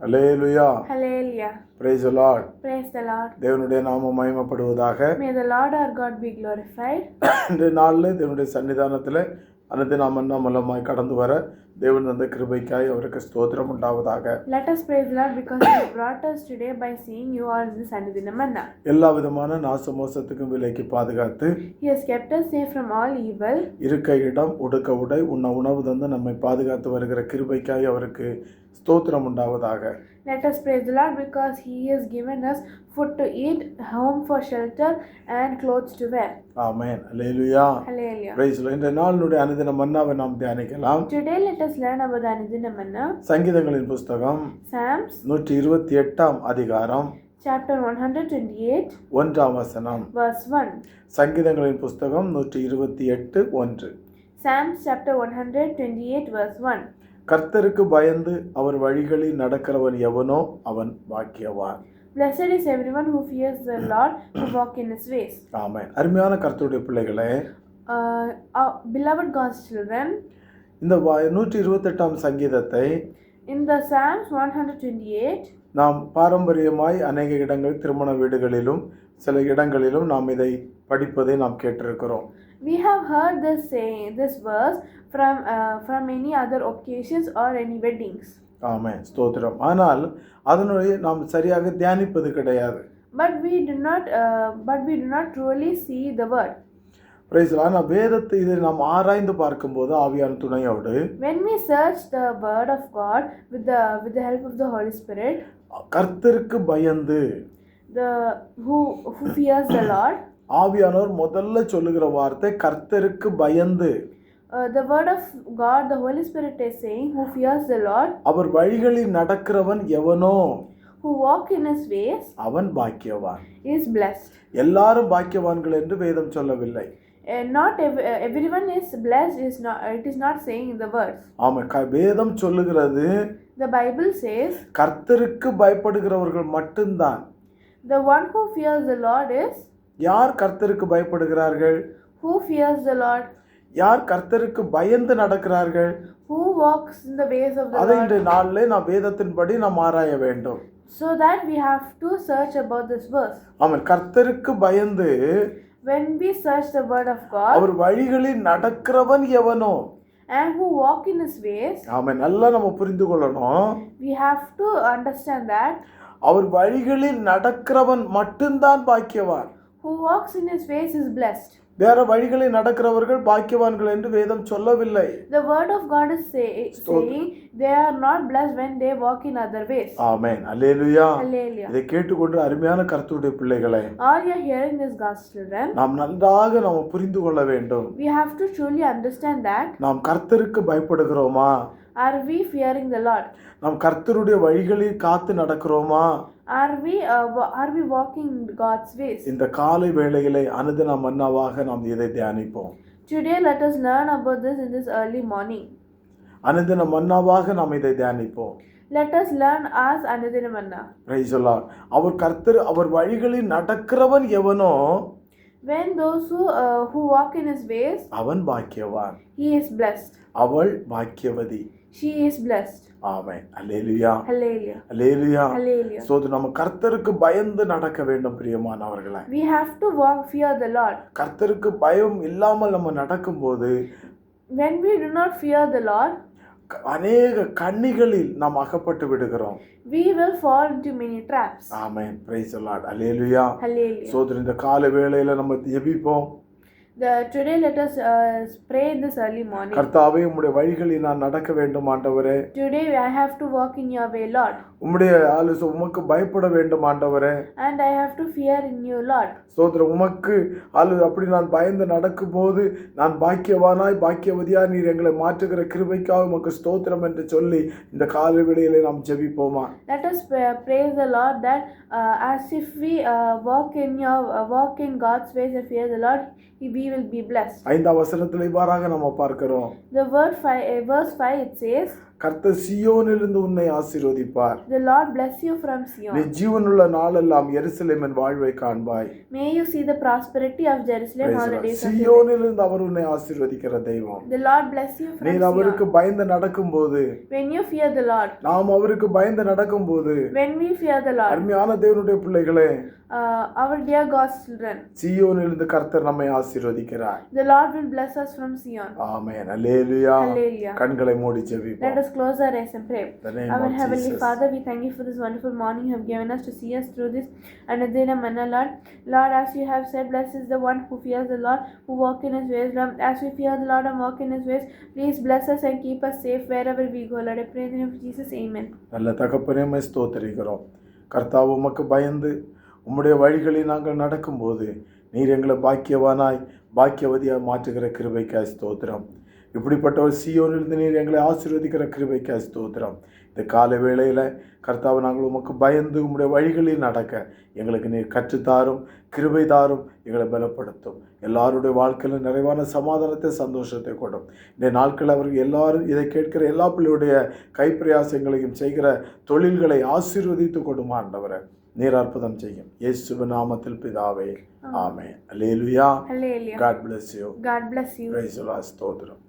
அல்லேலுயா Hallelujah. Praise Lord Praise the Lord. தேவனுடைய நாமம் மகிமைப்படுவதாக May the Lord our God be glorified. இன்றைய நாளில் தேவனுடைய சன்னிதானத்தில் அனைத்து நாம் என்ன மூலமாய் கடந்து வர தேவன் தந்த கிருபைக்காய் அவருக்கு ஸ்தோத்திரம் உண்டாவதாக Let us praise Lord because He brought us today by seeing you all in Sannidhina Manna. எல்லா விதமான நாச மோசத்துக்கும் விலைக்கு பாதுகாத்து He has kept us safe from all evil. இருக்க இடம் உடுக்க உடை உண்ண உணவு தந்து நம்மை பாதுகாத்து வருகிற கிருபைக்காய் அவருக்கு ஸ்தோத்திரம் உண்டாவதாக Let us praise the Lord because He has given us food to eat, home for shelter, and clothes to wear. ஆமென் அல்லேலுயா Hallelujah. பிரைஸ் இந்த நாளினுடைய அனுதின மன்னாவை நாம் தியானிக்கலாம் Today let us learn about the Anidina Manna. சங்கீதங்களின் Psalms நூற்றி இருபத்தி எட்டாம் அதிகாரம் chapter 128 ஒன்றாம் வசனம் verse 1. சங்கீதங்களின் இருபத்தி எட்டு ஒன்று Psalms chapter 128 verse 1. கர்த்தருக்கு பயந்து அவர் வழிகளில் நடக்கிறவன் எவனோ அவன் பாக்கியவான் Blessed is everyone who fears the Lord, who walk in his ways. ஆமென் அருமையான கர்த்தருடைய பிள்ளைகளே Uh, beloved God's children, இந்த நூற்றி இருபத்தெட்டாம் சங்கீதத்தை in the Psalms 128, நாம் பாரம்பரியமாய் அநேக இடங்கள் திருமண வீடுகளிலும் சில இடங்களிலும் நாம் இதை படிப்பதை நாம் கேட்டிருக்கிறோம் we have heard this saying, this verse from uh, from any other occasions or any weddings. ஆமென் ஸ்தோத்திரம் ஆனால் அதனுடைய நாம் சரியாக தியானிப்பது கிடையாது we do not, uh, but we do not truly see the word. Praise ஆனால் வேதத்தை இதை நாம் ஆராய்ந்து பார்க்கும்போது ஆவியான துணையோடு When we search the word of God with the with the help of the Holy Spirit, கர்த்தருக்கு பயந்து the who who fears the Lord, ஆவியானவர் முதல்ல சொல்லுகிற வார்த்தை கர்த்தருக்கு பயந்து uh, the word of God, the Holy Spirit is saying, who fears the Lord, அவர் வழிகளில் நடக்கிறவன் எவனோ who walk in his ways, அவன் பாக்கியவான் is blessed. எல்லாரும் பாக்கியவான்கள் என்று வேதம் சொல்லவில்லை uh, everyone is blessed. Is not. It is not saying in the verse. ஆமாம் க வேதம் சொல்லுகிறது The Bible says, கர்த்தருக்கு பயப்படுகிறவர்கள் மட்டும்தான் the one who fears the Lord is யார் கர்த்தருக்கு பயப்படுகிறார்கள் who fears the Lord, யார் கர்த்தருக்கு பயந்து நடக்கிறார்கள் who walks in the ways of the அதை Lord. இன்றைய நாளிலே நாம் வேதத்தின்படி நாம் ஆராய வேண்டும் So that we have to search about this verse. ஆமாம் கர்த்தருக்கு பயந்து When we search the word of God அவர் வழிகளில் நடக்கிறவன் எவனோ and who walk in his ways, ஆமாம் நல்லா நம்ம புரிந்து கொள்ளணும் we have to understand that அவர் வழிகளில் நடக்கிறவன் மட்டும்தான் பாக்கியவான் who walks in his ways is blessed. வேற வழிகளில் நடக்கிறவர்கள் பாக்கியவான்கள் என்று வேதம் சொல்லவில்லை The word of God is say, saying they are not blessed when they walk in other ways. ஆமென் அல்லேலுயா Hallelujah. இதை கேட்டுக்கொண்டு அருமையான கர்த்தருடைய பிள்ளைகளை All you are hearing this, God's children, நாம் நன்றாக நாம் புரிந்து கொள்ள வேண்டும் we have to truly understand that நாம் கர்த்தருக்கு பயப்படுகிறோமா are we fearing the Lord? நாம் கர்த்தருடைய வழிகளில் காத்து நடக்கிறோமா Are we uh, wa- are we walking in God's ways? இந்த காலை வேளையிலே அனுதின மன்னாவாக நாம் இதை தியானிப்போம் Today, let us learn about this in this early morning. அனுதின மன்னாவாக நாம் இதை தியானிப்போம் Let us learn as Anudina Manna. Praise the Lord. அவர் கர்த்தர் அவர் வழிகளில் நடக்கிறவன் எவனோ When those who uh, who walk in His ways, அவன் பாக்கியவான் He is blessed. அவள் பாக்கியவதி She is blessed. ஆமென் அல்லேலுயா Hallelujah. அல்லேலுயா Hallelujah. சோ நம்ம கர்த்தருக்கு பயந்து நடக்க வேண்டும் பிரியமானவர்களே We have to walk fear the Lord. கர்த்தருக்கு பயம் இல்லாமல் நம்ம நடக்கும்போது When we do not fear the Lord, அநேக கண்ணிகளில் நாம் அகப்பட்டு விடுகிறோம் we will fall into many traps. ஆமென் பிரைஸ் லார்ட் அல்லேலுயா Hallelujah. சோதரி இந்த காலை வேளையில நம்ம ஜெபிப்போம் Let us uh, pray this early morning. கர்த்தாவே உம்முடைய வழிகளில் நான் நடக்க வேண்டும் ஆண்டவரே Today, I have to walk in your way, Lord. உம்முடைய ஆலோசனை உமக்கு பயப்பட வேண்டும் ஆண்டவரே And I have to fear in you, Lord. சோதரம் உமக்கு ஆளு அப்படி நான் பயந்து நடக்கும்போது நான் பாக்கியவானாய் பாக்கியவதியாய் நீர் எங்களை மாற்றுகிற கிருபைக்காக உமக்கு ஸ்தோத்திரம் என்று சொல்லி இந்த காலை வேளையிலே நாம் ஜெபிப்போமா Let us pra- praise the Lord that uh, as if we uh, walk in your uh, walk in God's ways and fear the Lord, we will be blessed. ஐந்தாம் வசனத்தில் இவ்வாறாக நம்ம பார்க்கிறோம் The word five, uh, verse five it says, கர்த்தர் சியோனிலிருந்து உன்னை ஆசீர்வதிப்பார் The Lord bless you from நீ Sion. ஜீவனுள்ள நாளெல்லாம் எருசலேமின் வாழ்வை காண்பாய் May you see the prosperity of Jerusalem all the days. சியோனிலிருந்து அவர் உன்னை ஆசீர்வதிக்கிற தெய்வம் The Lord bless you from நீர் அவருக்கு. பயந்து நடக்கும்போது When you fear the Lord, நாம் அவருக்கு பயந்து நடக்கும்போது when we fear the Lord, அருமையான தேவனுடைய பிள்ளைகளே uh, our dear God's children, சியோனிலிருந்து கர்த்தர் நம்மை ஆசீர்வதிக்கிறார் the Lord will bless us from Sion. Amen hallelujah Hallelujah. கண்களை மூடி Let ஜெபிப்போம் us close our eyes and pray. Our Heavenly. Father, we thank you for this wonderful morning you have given us to see us through this Anadina Manna, Lord. Lord, as you have said, blessed is the one who fears the Lord, who walk in his ways. Lord, as we fear the Lord and walk in his ways, please bless us and keep us safe wherever we go. Lord, I pray in the name of Jesus. Amen. நல்ல தகப்பனே ஸ்தோத்திரிக்கிறோம் கர்த்தாവ് உமக்கு பயந்து உம்முடைய வழிகளில் நாங்கள் நடக்கும்போது நீர் எங்களை பாக்கியவானாய் பாக்கியவதியாக மாற்றுகிற கிருபைக்காய் ஸ்தோத்திரம். இப்படிப்பட்ட ஒரு சியோனிலிருந்து நீர் எங்களை ஆசீர்வதிக்கிற கிருபைக்காய் ஸ்தோத்திரம். இந்த கால வேளையில் கர்த்தாவை நாங்கள் உமக்கு பயந்து உம்முடைய வழிகளில் நடக்க எங்களுக்கு நீர் கற்றுத்தாரும் கிருபை தாரும் எங்களை பலப்படுத்தும். எல்லாருடைய வாழ்க்கையிலும் நிறைவான சமாதானத்தை சந்தோஷத்தை கொடும் இந்த நாட்கள் அவர்கள் எல்லாரும் இதை கேட்கிற எல்லா பிள்ளையுடைய கைப்பிரயாசங்களையும் செய்கிற தொழில்களை ஆசீர்வதித்து கொடுமா ஆண்டவரை. நீர் அற்புதம் செய்யும் இயேசுவ நாமத்தில் பிதாவே அல்லேலூயா Hallelujah. God bless you God bless you. praise the Lord ஸ்தோத்திரம்